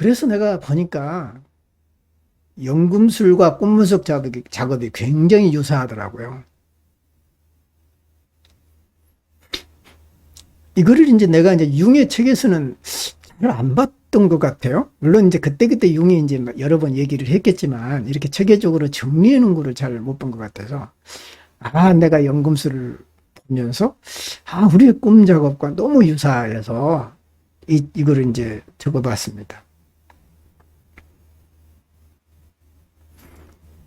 그래서 내가 보니까 연금술과 꿈분석 작업이, 작업이 굉장히 유사하더라고요. 이거를 이제 내가 이제 융의 책에서는 잘 안 봤던 것 같아요. 물론 이제 그때그때 융이 이제 막 여러 번 얘기를 했겠지만 이렇게 체계적으로 정리해 놓은 거를 잘 못 본 것 같아서 아, 내가 연금술을 보면서 아, 우리의 꿈 작업과 너무 유사해서 이, 이거를 이제 적어봤습니다.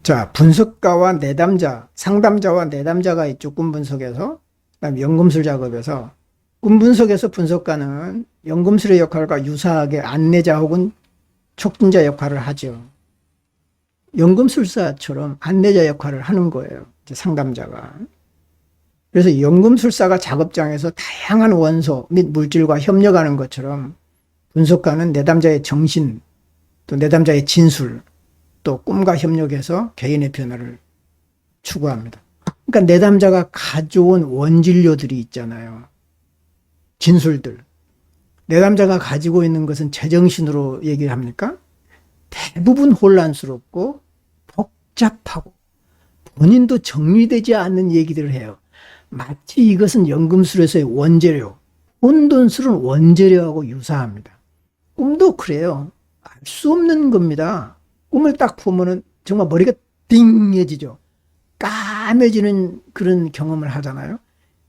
자, 분석가와 내담자, 상담자와 내담자가 있죠. 꿈 분석에서. 그다음 연금술 작업에서 꿈 분석에서 분석가는 연금술의 역할과 유사하게 안내자 혹은 촉진자 역할을 하죠. 연금술사처럼 안내자 역할을 하는 거예요. 상담자가. 그래서 연금술사가 작업장에서 다양한 원소 및 물질과 협력하는 것처럼 분석가는 내담자의 정신, 또 내담자의 진술, 또 꿈과 협력해서 개인의 변화를 추구합니다. 그러니까 내담자가 가져온 원진료들이 있잖아요. 진술들. 내담자가 가지고 있는 것은 제정신으로 얘기를 합니까? 대부분 혼란스럽고 복잡하고 본인도 정리되지 않는 얘기들을 해요. 마치 이것은 연금술에서의 원재료, 혼돈술은 원재료하고 유사합니다. 꿈도 그래요. 알 수 없는 겁니다. 꿈을 딱 보면은 정말 머리가 띵해지죠. 까매지는 그런 경험을 하잖아요.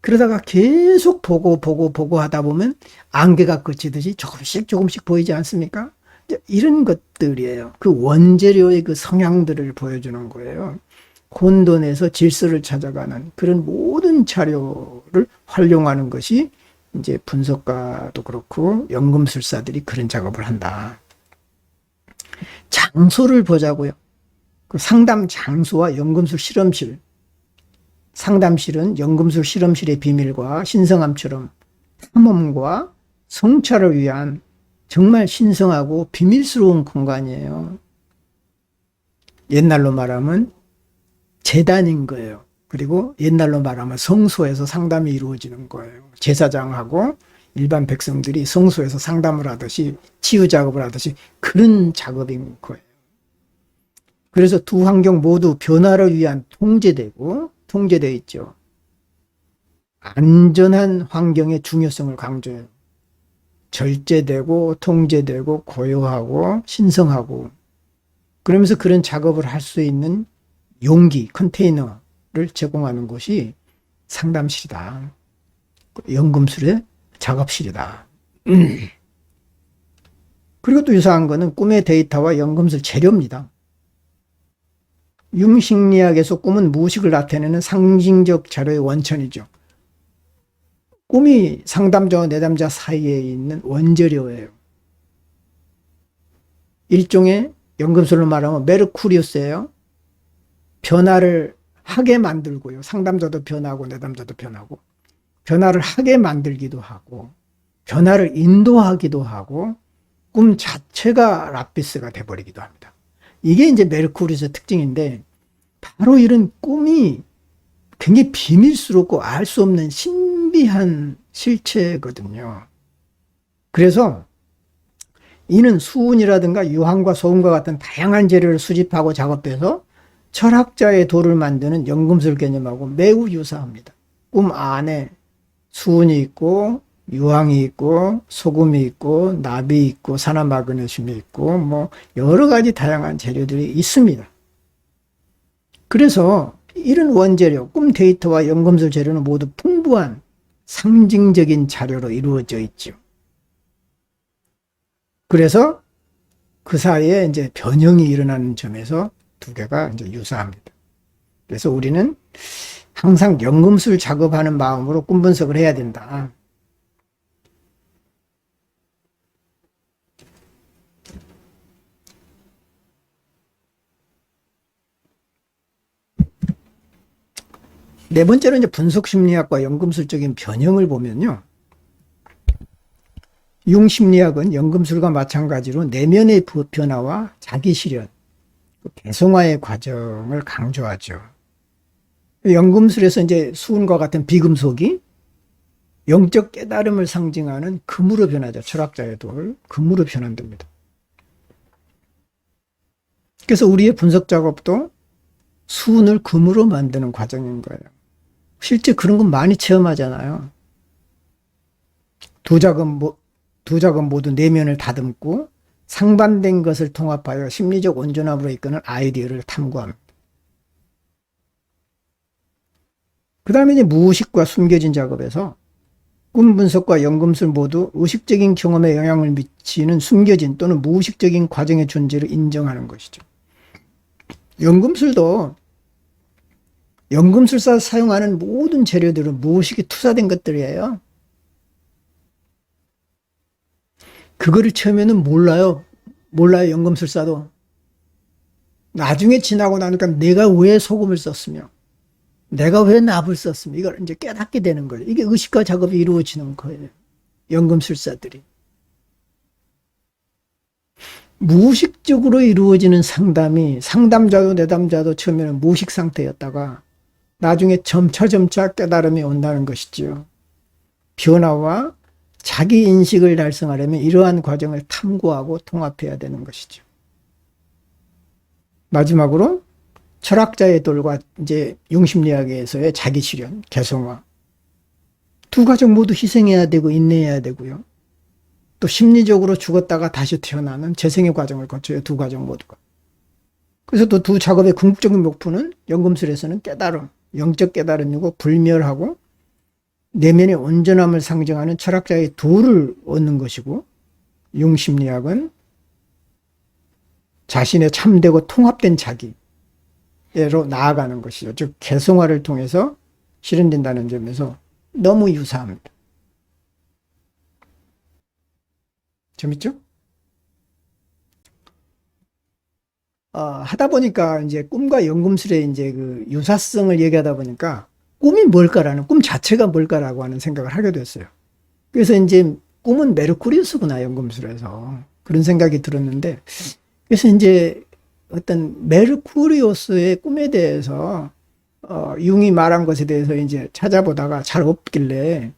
그러다가 계속 보고 보고 보고 하다 보면 안개가 그치듯이 조금씩 조금씩 보이지 않습니까? 이런 것들이에요. 그 원재료의 그 성향들을 보여주는 거예요. 혼돈에서 질서를 찾아가는 그런 모든 자료를 활용하는 것이 이제 분석가도 그렇고 연금술사들이 그런 작업을 한다. 장소를 보자고요. 그 상담 장소와 연금술 실험실. 상담실은 연금술 실험실의 비밀과 신성함처럼 탐험과 성찰을 위한 정말 신성하고 비밀스러운 공간이에요. 옛날로 말하면 재단인 거예요. 그리고 옛날로 말하면 성소에서 상담이 이루어지는 거예요. 제사장하고 일반 백성들이 성소에서 상담을 하듯이 치유 작업을 하듯이 그런 작업인 거예요. 그래서 두 환경 모두 변화를 위한 통제되고 통제되어 있죠. 안전한 환경의 중요성을 강조해요. 절제되고 통제되고 고요하고 신성하고 그러면서 그런 작업을 할 수 있는 용기, 컨테이너를 제공하는 곳이 상담실이다. 연금술의 작업실이다. 그리고 또 유사한 거는 꿈의 데이터와 연금술 재료입니다. 융심리학에서 꿈은 무식을 나타내는 상징적 자료의 원천이죠. 꿈이 상담자와 내담자 사이에 있는 원재료예요. 일종의 연금술로 말하면 메르쿠리우스예요. 변화를 하게 만들고요. 상담자도 변하고 내담자도 변하고 변화를 하게 만들기도 하고 변화를 인도하기도 하고 꿈 자체가 라피스가 돼버리기도 합니다. 이게 이제 메르쿠리스의 특징인데 바로 이런 꿈이 굉장히 비밀스럽고 알 수 없는 신비한 실체거든요. 그래서 이는 수은이라든가 유황과 소금과 같은 다양한 재료를 수집하고 작업해서 철학자의 돌을 만드는 연금술 개념하고 매우 유사합니다. 꿈 안에 수은이 있고 유황이 있고 소금이 있고 납이 있고 산화 마그네슘이 있고 뭐 여러 가지 다양한 재료들이 있습니다. 그래서 이런 원재료, 꿈 데이터와 연금술 재료는 모두 풍부한 상징적인 자료로 이루어져 있죠. 그래서 그 사이에 이제 변형이 일어나는 점에서 두 개가 이제 유사합니다. 그래서 우리는 항상 연금술 작업하는 마음으로 꿈 분석을 해야 된다. 네 번째로 이제 분석 심리학과 연금술적인 변형을 보면요. 융 심리학은 연금술과 마찬가지로 내면의 변화와 자기 실현, 개성화의 과정을 강조하죠. 연금술에서 이제 수은과 같은 비금속이 영적 깨달음을 상징하는 금으로 변하죠. 철학자의 돌, 금으로 변한답니다. 그래서 우리의 분석 작업도 수은을 금으로 만드는 과정인 거예요. 실제 그런 건 많이 체험하잖아요. 두 모- 두 작업 모두 내면을 다듬고 상반된 것을 통합하여 심리적 온전함으로 이끄는 아이디어를 탐구합니다. 그 다음에 이제 무의식과 숨겨진 작업에서 꿈 분석과 연금술 모두 의식적인 경험에 영향을 미치는 숨겨진 또는 무의식적인 과정의 존재를 인정하는 것이죠. 연금술도 연금술사 사용하는 모든 재료들은 무의식이 투사된 것들이에요. 그거를 처음에는 몰라요. 몰라요, 연금술사도. 나중에 지나고 나니까 내가 왜 소금을 썼으며, 내가 왜 납을 썼으며, 이걸 이제 깨닫게 되는 거예요. 이게 의식과 작업이 이루어지는 거예요. 연금술사들이. 무의식적으로 이루어지는 상담이 상담자도 내담자도 처음에는 무의식 상태였다가 나중에 점차 점차 깨달음이 온다는 것이지요. 변화와 자기 인식을 달성하려면 이러한 과정을 탐구하고 통합해야 되는 것이죠. 마지막으로 철학자의 돌과 이제 용심리학에서의 자기 실현, 개성화. 두 가정 모두 희생해야 되고 인내해야 되고요. 또 심리적으로 죽었다가 다시 태어나는 재생의 과정을 거쳐요. 두 가정 모두가. 그래서 또 두 작업의 궁극적인 목표는 연금술에서는 깨달음, 영적 깨달음이고 불멸하고 내면의 온전함을 상징하는 철학자의 도를 얻는 것이고 용심리학은 자신의 참되고 통합된 자기 로 나아가는 것이죠. 즉 개성화를 통해서 실현된다는 점에서 너무 유사합니다. 재밌죠? 어, 하다 보니까 이제 꿈과 연금술의 이제 그 유사성을 얘기하다 보니까 꿈이 뭘까라는 꿈 자체가 뭘까라고 하는 생각을 하게 됐어요. 그래서 이제 꿈은 메르쿠리우스구나 연금술에서 그런 생각이 들었는데 그래서 이제 어떤 메르쿠리우스의 꿈에 대해서 어, 융이 말한 것에 대해서 이제 찾아보다가 잘 없길래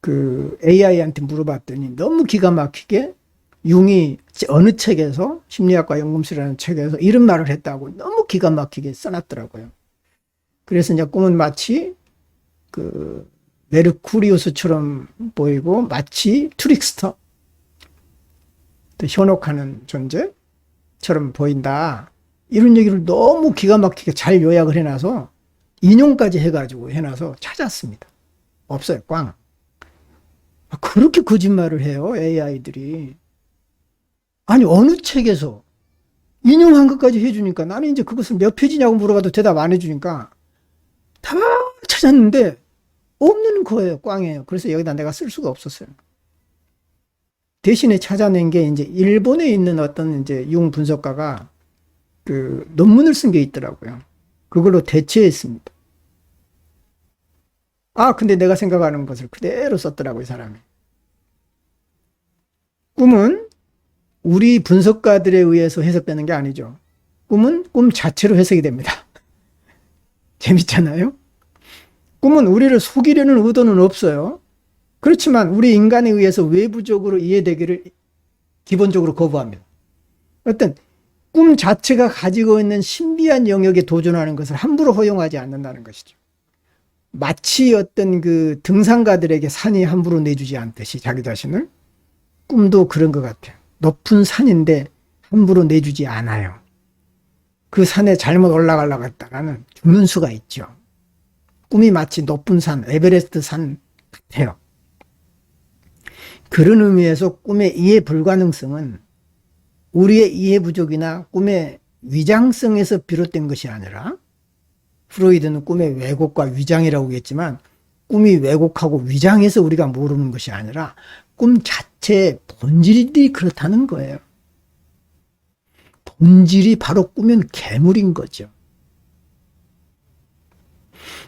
그 AI한테 물어봤더니 너무 기가 막히게 융이 어느 책에서 심리학과 연금술이라는 책에서 이런 말을 했다고 너무 기가 막히게 써놨더라고요. 그래서 이제 꿈은 마치 그 메르쿠리우스처럼 보이고 마치 트릭스터 또 현혹하는 존재 처럼 보인다. 이런 얘기를 너무 기가 막히게 잘 요약을 해놔서 인용까지 해가지고 해놔서 찾았습니다. 없어요, 꽝. 아, 그렇게 거짓말을 해요, AI들이. 아니, 어느 책에서 인용한 것까지 해주니까 나는 이제 그것을 몇 페이지냐고 물어봐도 대답 안 해주니까 다 찾았는데 없는 거예요. 꽝이에요. 그래서 여기다 내가 쓸 수가 없었어요. 대신에 찾아낸 게 이제 일본에 있는 어떤 이제 융 분석가가 그 논문을 쓴 게 있더라고요. 그걸로 대체했습니다. 아, 근데 내가 생각하는 것을 그대로 썼더라고요, 이 사람이. 꿈은 우리 분석가들에 의해서 해석되는 게 아니죠. 꿈은 꿈 자체로 해석이 됩니다. 재밌잖아요? 꿈은 우리를 속이려는 의도는 없어요. 그렇지만 우리 인간에 의해서 외부적으로 이해되기를 기본적으로 거부합니다. 어떤 꿈 자체가 가지고 있는 신비한 영역에 도전하는 것을 함부로 허용하지 않는다는 것이죠. 마치 어떤 그 등산가들에게 산이 함부로 내주지 않듯이 자기 자신을 꿈도 그런 것 같아요. 높은 산인데 함부로 내주지 않아요. 그 산에 잘못 올라가려고 했다가는 죽는 수가 있죠. 꿈이 마치 높은 산, 에베레스트 산 같아요. 그런 의미에서 꿈의 이해 불가능성은 우리의 이해 부족이나 꿈의 위장성에서 비롯된 것이 아니라 프로이드는 꿈의 왜곡과 위장이라고 했지만 꿈이 왜곡하고 위장해서 우리가 모르는 것이 아니라 꿈 자체의 본질이 그렇다는 거예요. 본질이 바로 꿈은 괴물인 거죠.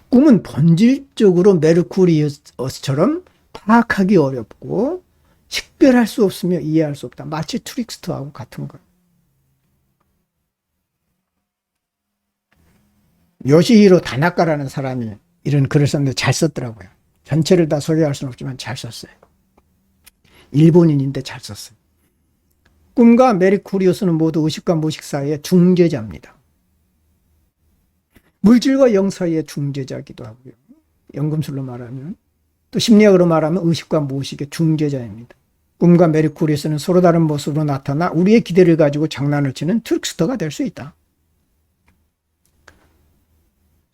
꿈은 본질적으로 메르쿠리우스처럼 파악하기 어렵고 식별할 수 없으며 이해할 수 없다. 마치 트릭스터하고 같은 거예요. 요시히로 다나카라는 사람이 이런 글을 썼는데 잘 썼더라고요. 전체를 다 소개할 수는 없지만 잘 썼어요. 일본인인데 잘 썼어요. 꿈과 메리 쿠리오스는 모두 의식과 무의식 사이의 중재자입니다. 물질과 영 사이의 중재자기도 하고요. 연금술로 말하면 또 심리학으로 말하면 의식과 무의식의 중재자입니다. 꿈과 메리쿠리오스는 서로 다른 모습으로 나타나 우리의 기대를 가지고 장난을 치는 트릭스터가 될 수 있다.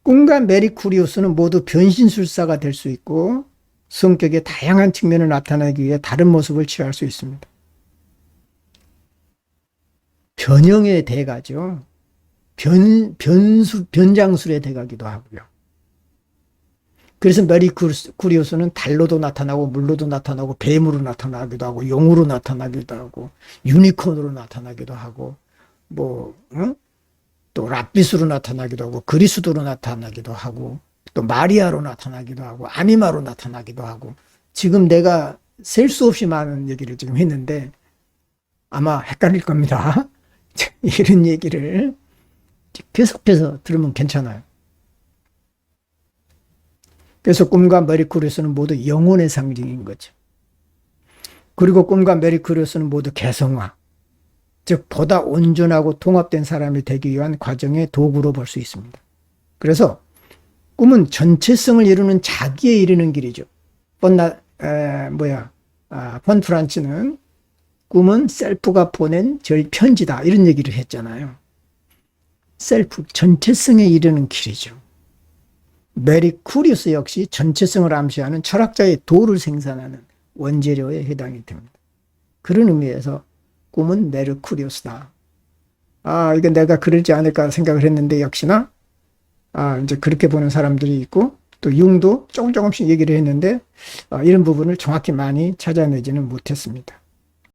꿈과 메리쿠리오스는 모두 변신술사가 될 수 있고 성격의 다양한 측면을 나타내기 위해 다른 모습을 취할 수 있습니다. 변형의 대가죠. 변, 변수, 변장술의 대가기도 하고요. 그래서 메리 쿠리오스는 달로도 나타나고 물로도 나타나고 뱀으로 나타나기도 하고 용으로 나타나기도 하고 유니콘으로 나타나기도 하고 뭐 응? 또 라피스로 나타나기도 하고 그리스도로 나타나기도 하고 또 마리아로 나타나기도 하고 아니마로 나타나기도 하고 지금 내가 셀 수 없이 많은 얘기를 지금 했는데 아마 헷갈릴 겁니다. 이런 얘기를 계속해서 들으면 괜찮아요. 그래서 꿈과 메리쿠리스는 모두 영혼의 상징인 거죠. 그리고 꿈과 메리쿠리스는 모두 개성화, 즉 보다 온전하고 통합된 사람이 되기 위한 과정의 도구로 볼 수 있습니다. 그래서 꿈은 전체성을 이루는 자기에 이르는 길이죠. 펀나 에, 뭐야 아, 펀 프란치는 꿈은 셀프가 보낸 저희 편지다 이런 얘기를 했잖아요. 셀프 전체성에 이르는 길이죠. 메리 쿠리우스 역시 전체성을 암시하는 철학자의 도를 생산하는 원재료에 해당이 됩니다. 그런 의미에서 꿈은 메르쿠리우스다. 아, 이거 내가 그러지 않을까 생각을 했는데 역시나 아, 이제 그렇게 보는 사람들이 있고 또 융도 조금 조금씩 얘기를 했는데 아, 이런 부분을 정확히 많이 찾아내지는 못했습니다.